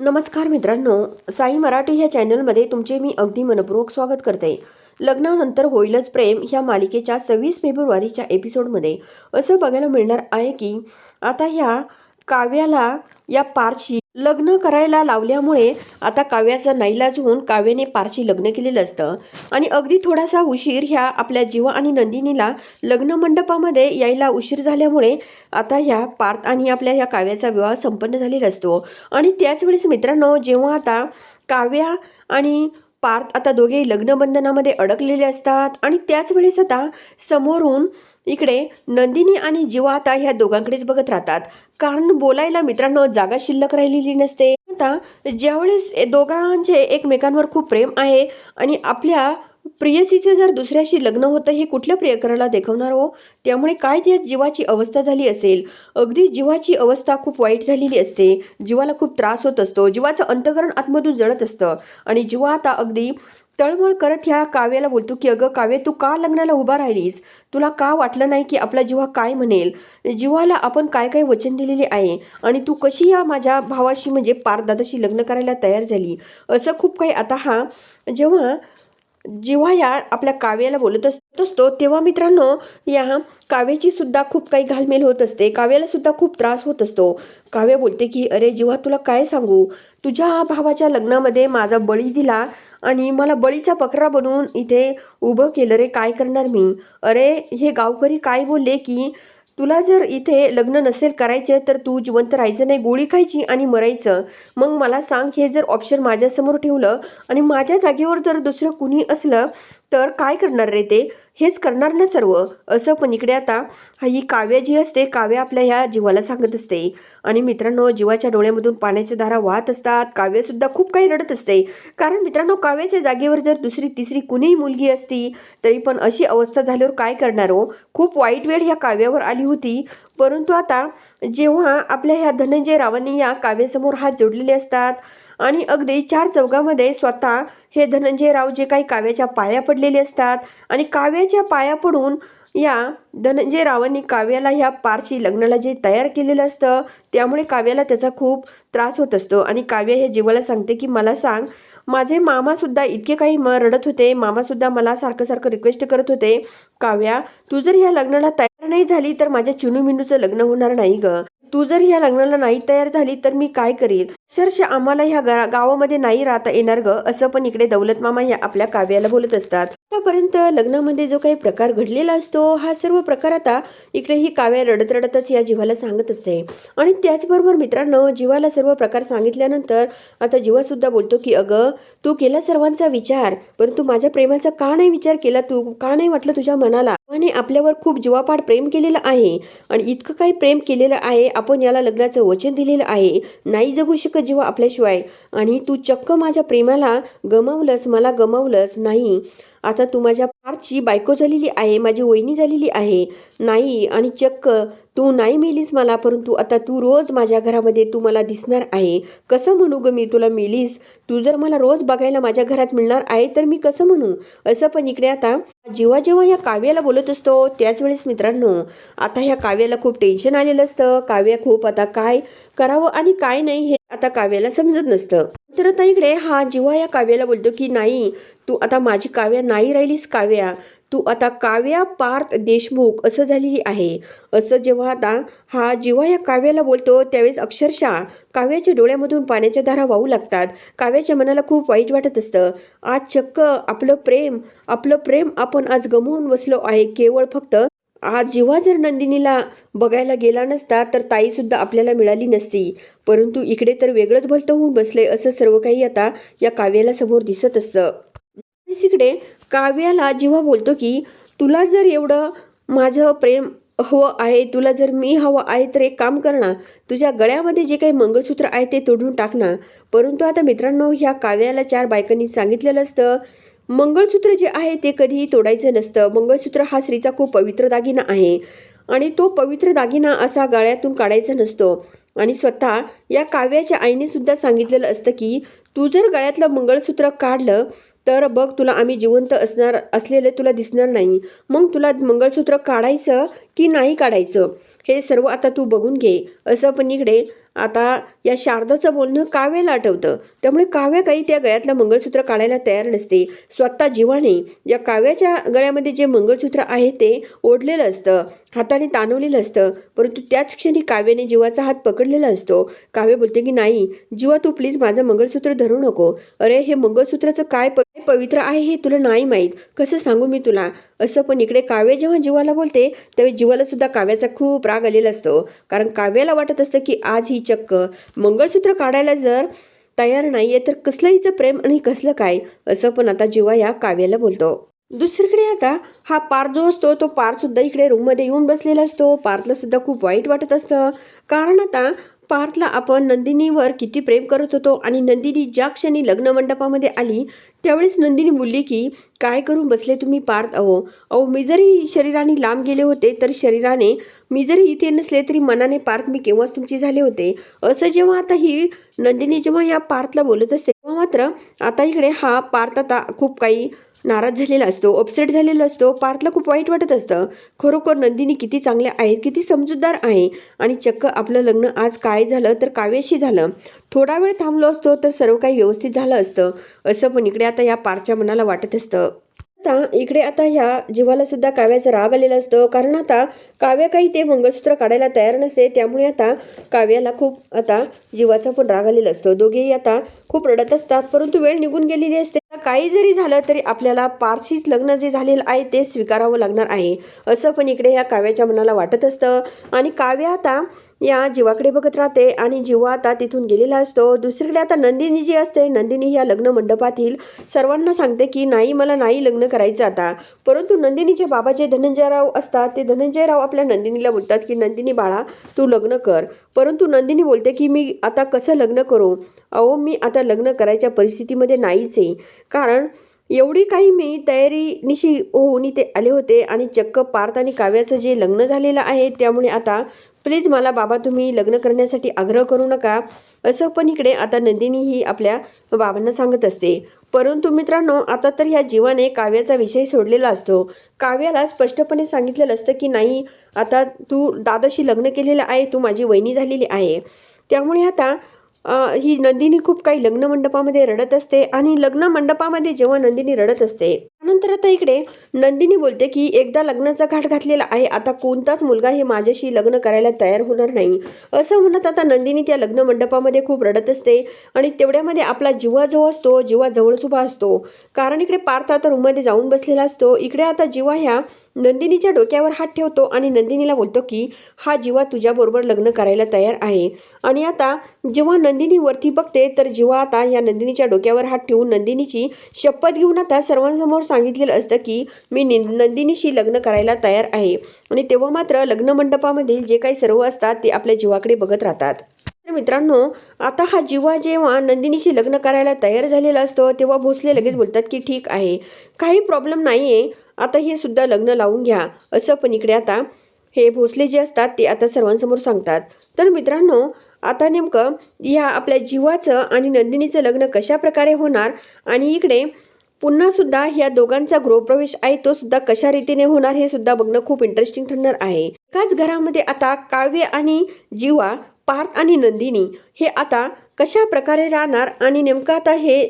नमस्कार मित्रांनो साई मराठी ह्या चॅनलमध्ये तुमचे मी अगदी मनपूर्वक स्वागत करते. लग्नानंतर होईलच प्रेम ह्या मालिकेच्या सव्वीस फेब्रुवारीच्या एपिसोडमध्ये असं बघायला मिळणार आहे की आता ह्या काव्याला या पारशी लग्न करायला लावल्यामुळे आता काव्याचा नाईलाज होऊन काव्याने पारशी लग्न केलेलं असतं. आणि अगदी थोडासा उशीर ह्या आपल्या जीवा आणि नंदिनीला लग्न मंडपामध्ये यायला उशीर झाल्यामुळे आता ह्या पार्थ आणि आपल्या ह्या काव्याचा विवाह संपन्न झालेला असतो. आणि त्याच वेळेस मित्रांनो जेव्हा आता काव्या आणि पार्थ आता दोघे लग्नबंधनामध्ये अडकलेले असतात आणि त्याच वेळेस आता समोरून इकडे नंदिनी आणि जीवा आता ह्या दोघांकडेच बघत राहतात. कारण बोलायला मित्रांनो जागा शिल्लक राहिलेली नसते. आता ज्यावेळेस दोघांचे एकमेकांवर खूप प्रेम आहे आणि आपल्या प्रियसीचे जर दुसऱ्याशी लग्न होतं हे कुठल्या प्रियकराला देखवणार हो? त्यामुळे काय त्या जीवाची अवस्था झाली असेल? अगदी जीवाची अवस्था खूप वाईट झालेली असते. जीवाला खूप त्रास होत असतो. जीवाचं अंतकरण आतमधून जळत असतं. आणि जीवा आता अगदी तळमळ करत ह्या काव्याला बोलतो की अगं काव्य तू का लग्नाला उभा राहिलीस? तुला का वाटलं नाही की आपला जीवा काय म्हणेल? जीवाला आपण काय काय वचन दिलेले आहे? आणि तू कशी या माझ्या भावाशी म्हणजे पारदादाशी लग्न करायला तयार झाली? असं खूप काही आता हा जेव्हा जेव्हा या आपल्या काव्याला बोलत असत असतो तेव्हा मित्रांनो या काव्याची सुद्धा खूप काही घालमेल होत असते. काव्याला सुद्धा खूप त्रास होत असतो. काव्य बोलते की अरे जेव्हा तुला काय सांगू? तुझ्या भावाच्या लग्नामध्ये माझा बळी दिला आणि मला बळीचा बकरा बनवून इथे उभं केलं रे काय करणार मी? अरे हे गावकरी काय बोलले की तुला जर इथे लग्न नसेल करायचे तर तू जिवंत राहायचं नाही गोळी खायची आणि मरायचं. मग मला सांग हे जर ऑप्शन माझ्यासमोर ठेवलं आणि माझ्या जागेवर जर दुसरं कुणी असलं तर काय करणार रे ते? हेच करणार ना सर्व. असं पण इकडे आता ही काव्य जी असते काव्य आपल्या ह्या जीवाला सांगत असते. आणि मित्रांनो जीवाच्या डोळ्यामधून पाण्याच्या धारा वाहत असतात. काव्यसुद्धा खूप काही रडत असते. कारण मित्रांनो काव्याच्या जागेवर जर दुसरी तिसरी कुणीही मुलगी असती तरी पण अशी अवस्था झाल्यावर काय करणार हो? खूप वाईट वेळ ह्या काव्यावर आली होती. परंतु आता जेव्हा आपल्या ह्या धनंजय रावांनी या काव्यासमोर हात जोडलेले असतात आणि अगदी चार चौघामध्ये स्वतः हे धनंजयराव जे काही काव्याच्या पाया पडलेले असतात आणि काव्याच्या पाया पडून या धनंजय रावांनी काव्याला ह्या पारशी लग्नाला जे तयार केलेलं असतं त्यामुळे काव्याला त्याचा खूप त्रास होत असतो. आणि काव्य हे जीवाला सांगते की मला सांग माझे मामासुद्धा इतके काही म रडत होते मामासुद्धा मला सारखं सारखं रिक्वेस्ट करत होते काव्या तू जर ह्या लग्नाला तयार नाही झाली तर माझ्या चिनू मिनूचं लग्न होणार नाही ग. तू जर ह्या लग्नाला नाही तयार झाली तर मी काय करील अक्षरशः आम्हाला ह्या गा गावामध्ये नाही राहता येणार ग असं पण इकडे दौलत मामा ह्या आपल्या काव्याला बोलत असतात. आतापर्यंत लग्नामध्ये जो काही प्रकार घडलेला असतो हा सर्व प्रकार आता इकडे ही काव्या रडत रडतच या जीवाला सांगत असते. आणि त्याचबरोबर मित्रांनो जीवाला सर्व प्रकार सांगितल्यानंतर आता जीवा सुद्धा बोलतो की अगं तू केला सर्वांचा विचार परंतु माझ्या प्रेमाचा का नाही विचार केला तू? का नाही वाटलं तुझ्या मनाला? आणि आपल्यावर खूप जीवापाड प्रेम केलेलं आहे. आणि इतकं काही प्रेम केलेलं आहे आपण याला लग्नाचं वचन दिलेलं आहे. नाही जगू शकत जीव आपल्याशिवाय. आणि तू चक्क माझ्या प्रेमाला गमावलंस मला गमावलंस नाही. आता तू माझ्या फारची बायको झालेली आहे माझी वहिनी झालेली आहे. नाही आणि चक्क तू नाही मेलीस मला परंतु आता तू रोज माझ्या घरामध्ये तू मला दिसणार आहे. कसं म्हणू ग मी तुला मेलीस? तू जर मला रोज बघायला माझ्या घरात मिळणार आहे तर मी कसं म्हणू? असं पण इकडे आता जेव्हा जेव्हा या काव्याला बोलत असतो त्याच वेळेस मित्रांनो आता ह्या काव्याला खूप टेन्शन आलेलं असतं. काव्या खूप आता काय करावं आणि काय नाही हे आता काव्याला समजत नसतं. तर आता इकडे हा जेव्हा या काव्याला बोलतो की नाही तू आता माझी काव्या नाही राहिलीस काव्या. तू आता काव्या पार्थ देशमुख असं झालेली आहे. असं जेव्हा आता हा जेव्हा या काव्याला बोलतो त्यावेळेस अक्षरशः काव्याच्या डोळ्यामधून पाण्याच्या धारा वाहू लागतात. काव्याच्या मनाला खूप वाईट वाटत असतं. आज चक्क आपलं प्रेम आपलं प्रेम आपण आज गमवून बसलो आहे. केवळ फक्त आज जेव्हा जर नंदिनीला बघायला गेला नसता तर ताईसुद्धा आपल्याला मिळाली नसती. परंतु इकडे तर वेगळंच भलतं होऊन बसले असं सर्व काही आता या काव्याला समोर दिसत असतं. तिकडे काव्याला जेव्हा बोलतो की तुला जर एवढं माझं प्रेम हवं आहे तुला जर मी हवं आहे तर एक काम कर ना तुझ्या गळ्यामध्ये जे काही मंगळसूत्र आहे ते तोडून टाक ना. परंतु आता मित्रांनो ह्या काव्याला चार बायकांनी सांगितलेलं असतं मंगळसूत्र जे आहे ते कधीही तोडायचं नसतं. मंगळसूत्र हा स्त्रीचा खूप पवित्र दागिना आहे आणि तो पवित्र दागिना असा गळ्यातून काढायचा नसतो. आणि स्वतः या काव्याच्या आईने सुद्धा सांगितलेलं असतं की तू जर गळ्यातलं मंगळसूत्र काढलं तर बघ तुला आम्ही जिवंत असणार असलेले तुला दिसणार नाही. मग तुला मंगळसूत्र काढायचं की नाही काढायचं? हे सर्व आता तू बघून घे. असं पण इकडे आता या शारदाचं बोलणं काव्याला आठवतं. त्यामुळे काव्या काही त्या गळ्यातलं मंगळसूत्र काढायला तयार नसते. स्वतः जीवाने या काव्याच्या गळ्यामध्ये जे मंगळसूत्र आहे ते ओढलेलं असतं. हाताने ताणवलेलं असतं. परंतु त्याच क्षणी काव्याने जीवाचा हात पकडलेला असतो. काव्य बोलते की नाही जीवा तू प्लीज माझं मंगळसूत्र धरू नको. अरे हे मंगळसूत्राचं काय पवित्र आहे हे तुला नाही माहीत. कसं सांगू मी तुला? असं पण इकडे काव्य जेव्हा जीवाला बोलते त्यावेळी जीवाला सुद्धा काव्याचा खूप राग आलेला असतो. कारण काव्याला वाटत असतं की आज ही चक्क. मंगळसूत्र काढायला जर तयार नाही आहे तर कसलं हिचं प्रेम आणि कसलं काय? असं पण आता जीवा या काव्याला बोलतो. दुसरीकडे आता हा पार्थ जो असतो तो पार्थ सुद्धा इकडे रूममध्ये येऊन बसलेला असतो. पार्थला सुद्धा खूप वाईट वाटत असतं. कारण आता पार्थला आपण नंदिनीवर किती प्रेम करत होतो आणि नंदिनी ज्या क्षणी लग्न मंडपामध्ये आली त्यावेळेस नंदिनी बोलली की काय करून बसले तुम्ही पार्थ अहो? अहो मी जरी शरीराने लांब गेले होते तर शरीराने मी जरी इथे नसले तरी मनाने पार्थ मी केव्हाच तुमची झाले होते? असं जेव्हा आता ही नंदिनी जेव्हा या पार्थला बोलत असते तेव्हा मात्र आता इकडे हा पार्थ आता खूप काही नाराज झालेला असतो अपसेट झालेला असतो पार्थला खूप वाईट वाटत असतं. खरोखर नंदिनी किती चांगल्या आहेत किती समजूतदार आहे आणि चक्क आपलं लग्न आज काय झालं तर काव्याशी झालं. थोडा वेळ थांबलो असतो तर सर्व काही व्यवस्थित झालं असतं. असं पण इकडे आता या पारच्या मनाला वाटत असतं. आता इकडे आता ह्या जीवाला सुद्धा काव्याचा राग आलेला असतो. कारण आता काव्य काही ते मंगळसूत्र काढायला तयार नसते. त्यामुळे आता काव्याला खूप आता जीवाचा पण राग आलेला असतो. दोघेही आता खूप रडत असतात. परंतु वेळ निघून गेलेली असते. काही जरी झालं तरी आपल्याला पारशीच लग्न जे झालेलं आहे ते स्वीकारावं लागणार आहे. असं पण इकडे या काव्याच्या मनाला वाटत असतं. आणि काव्य आता या जीवाकडे बघत राहते आणि जीवा आता तिथून गेलेला असतो. दुसरीकडे आता नंदिनी जी असते नंदिनी या लग्न मंडपातील सर्वांना सांगते की नाही मला नाही लग्न करायचं आता. परंतु नंदिनीचे बाबा जे धनंजयराव असतात ते धनंजयराव आपल्या नंदिनीला बोलतात की नंदिनी बाळा तू लग्न कर. परंतु नंदिनी बोलते की मी आता कसं लग्न करू? अहो मी आता लग्न करायच्या परिस्थितीमध्ये नाहीच आहे. कारण एवढी काही मी तयारीनिशी होऊन इथे आले होते आणि चक्क पार्थ आणि काव्याचं जे लग्न झालेलं आहे त्यामुळे आता प्लीज मला बाबा तुम्ही लग्न करण्यासाठी आग्रह करू नका. असं पण इकडे आता नंदिनी ही आपल्या बाबांना सांगत असते. परंतु मित्रांनो आता तर ह्या जीवाने काव्याचा विषय सोडलेला असतो. काव्याला स्पष्टपणे सांगितलेलं असतं की नाही आता तू दादाशी लग्न केलेलं आहे तू माझी वहिनी झालेली आहे. त्यामुळे आता ही नंदिनी खूप काही लग्न मंडपामध्ये रडत असते आणि लग्न मंडपामध्ये जेव्हा नंदिनी रडत असते त्यानंतर आता इकडे नंदिनी बोलते की एकदा लग्नाचा घाट घातलेला आहे आता कोणताच मुलगा हे माझ्याशी लग्न करायला तयार होणार नाही. असं म्हणत आता नंदिनी त्या लग्न मंडपामध्ये खूप रडत असते आणि तेवढ्यामध्ये आपला जीवा जो असतो जीवा जवळच उभा असतो. कारण इकडे पार्थ आता रूममध्ये जाऊन बसलेला असतो. इकडे आता जीवा ह्या नंदिनीच्या डोक्यावर हात ठेवतो आणि नंदिनीला बोलतो की हा जीवा तुझ्याबरोबर लग्न करायला तयार आहे. आणि आता जेव्हा नंदिनी वरती बघते तर जेव्हा आता या नंदिनीच्या डोक्यावर हात ठेवून नंदिनीची शपथ घेऊन आता सर्वांसमोर सांगितलेलं असतं की मी नि नंदिनीशी लग्न करायला तयार आहे. आणि तेव्हा मात्र लग्न मंडपामधील जे काही सर्व असतात ते आपल्या जीवाकडे बघत राहतात. तर मित्रांनो आता हा जीवा जेव्हा नंदिनीशी लग्न करायला तयार झालेला असतो तेव्हा भोसले लगेच बोलतात की ठीक आहे. काही प्रॉब्लेम नाही आहे आता हे सुद्धा लग्न लावून घ्या असं पण इकडे आता हे भोसले जे असतात ते आता सर्वांसमोर सांगतात. तर मित्रांनो आता नेमकं या आपल्या जीवाचं आणि नंदिनीचं लग्न कशा प्रकारे होणार आणि इकडे पुन्हा सुद्धा ह्या दोघांचा गृहप्रवेश आहे तो सुद्धा कशा रीतीने होणार हे सुद्धा बघणं खूप इंटरेस्टिंग ठरणार आहे. एकाच घरामध्ये आता काव्य आणि जीवा पार्थ आणि नंदिनी हे आता कशा प्रकारे राहणार आणि नेमकं आता हे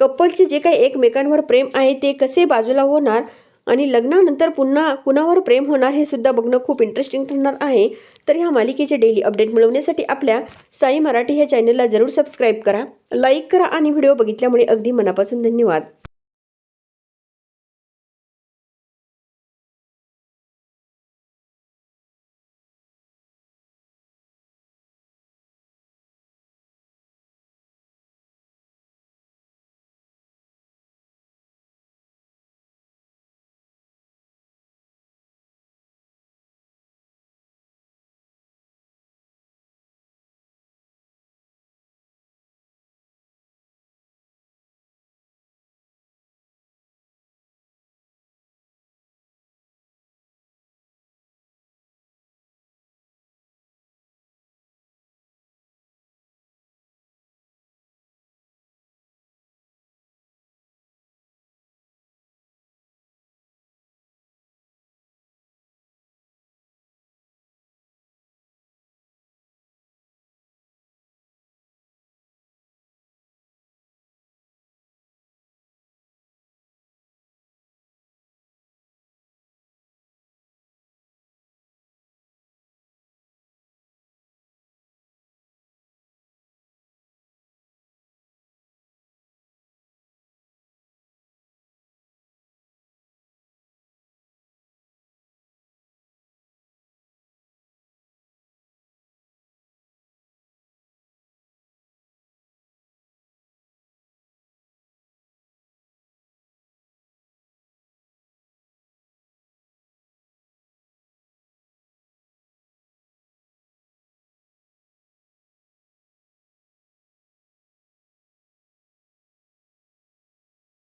कपलचे जे काही एकमेकांवर प्रेम आहे ते कसे बाजूला होणार आणि लग्नानंतर पुन्हा कुणावर प्रेम होणार हे सुद्धा बघणं खूप इंटरेस्टिंग ठरणार आहे. तर ह्या मालिकेचे डेली अपडेट मिळवण्यासाठी आपल्या साई मराठी ह्या चॅनलला जरूर सबस्क्राईब करा लाईक करा आणि व्हिडिओ बघितल्यामुळे अगदी मनापासून धन्यवाद.